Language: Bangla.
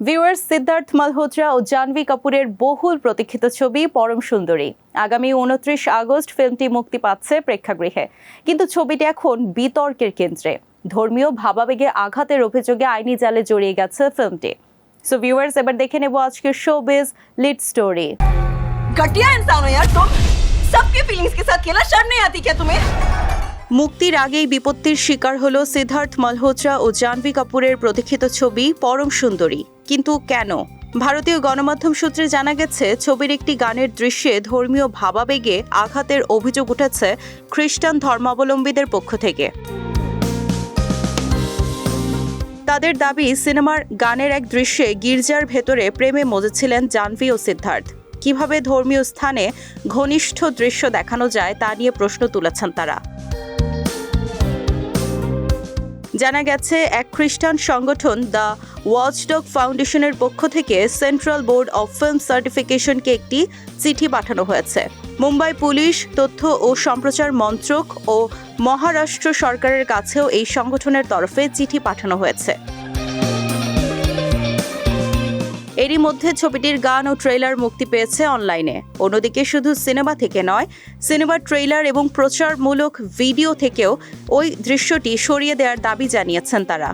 ভিউয়ার্স সিদ্ধার্থ মালহোত্রা ও জাহ্নবী কাপুরের বহুল প্রতীক্ষিত ছবি পরম সুন্দরী আগামী উনত্রিশ আগস্ট ফিল্মটি মুক্তি পাচ্ছে প্রেক্ষাগৃহে কিন্তু ছবিটি এখন বিতর্কের কেন্দ্রে ধর্মীয় ভাবাবেগে আঘাতের অভিযোগে আইনি জালে জড়িয়ে গেছে ফিল্মটি সো ভিউয়ার্স এবার দেখে নেব আজকের শোবিজ লিড স্টোরি घटिया इंसान हो यार तुम सबकी फीलिंग्स के साथ खेला शर्म नहीं आती क्या तुम्हें মুক্তির আগেই বিপত্তির শিকার হল সিদ্ধার্থ মালহোত্রা ও জাহ্নবী কাপুরের প্রতীক্ষিত ছবি পরম সুন্দরী কিন্তু কেন? ভারতীয় গণমাধ্যম সূত্রে জানা গেছে, ছবির একটি গানের দৃশ্যে ধর্মীয় ভাবাবেগে আঘাতের অভিযোগ উঠেছে খ্রিস্টান ধর্মাবলম্বীদের পক্ষ থেকে। তাদের দাবি, সিনেমার গানের এক দৃশ্যে গির্জার ভেতরে প্রেমে মজেছিলেন জানভি ও সিদ্ধার্থ। কীভাবে ধর্মীয় স্থানে ঘনিষ্ঠ দৃশ্য দেখানো যায় তা নিয়ে প্রশ্ন তুলেছেন তারা। জানা গেছে, এক খ্রিস্টান সংগঠন দ্য ওয়াচডগ ফাউন্ডেশনের পক্ষ থেকে সেন্ট্রাল বোর্ড অফ ফিল্ম সার্টিফিকেশনকে একটি চিঠি পাঠানো হয়েছে। মুম্বাই পুলিশ, তথ্য ও সম্প্রচার মন্ত্রক ও মহারাষ্ট্র সরকারের কাছেও এই সংগঠনের তরফে চিঠি পাঠানো হয়েছে। এরই মধ্যে ছবিটির গান ও ট্রেলার মুক্তি পেয়েছে অনলাইনে। অন্যদিকে শুধু সিনেমা থেকে নয়, সিনেমার ট্রেলার এবং প্রচারমূলক ভিডিও থেকেও ওই দৃশ্যটি সরিয়ে দেওয়ার দাবি জানিয়েছেন তারা।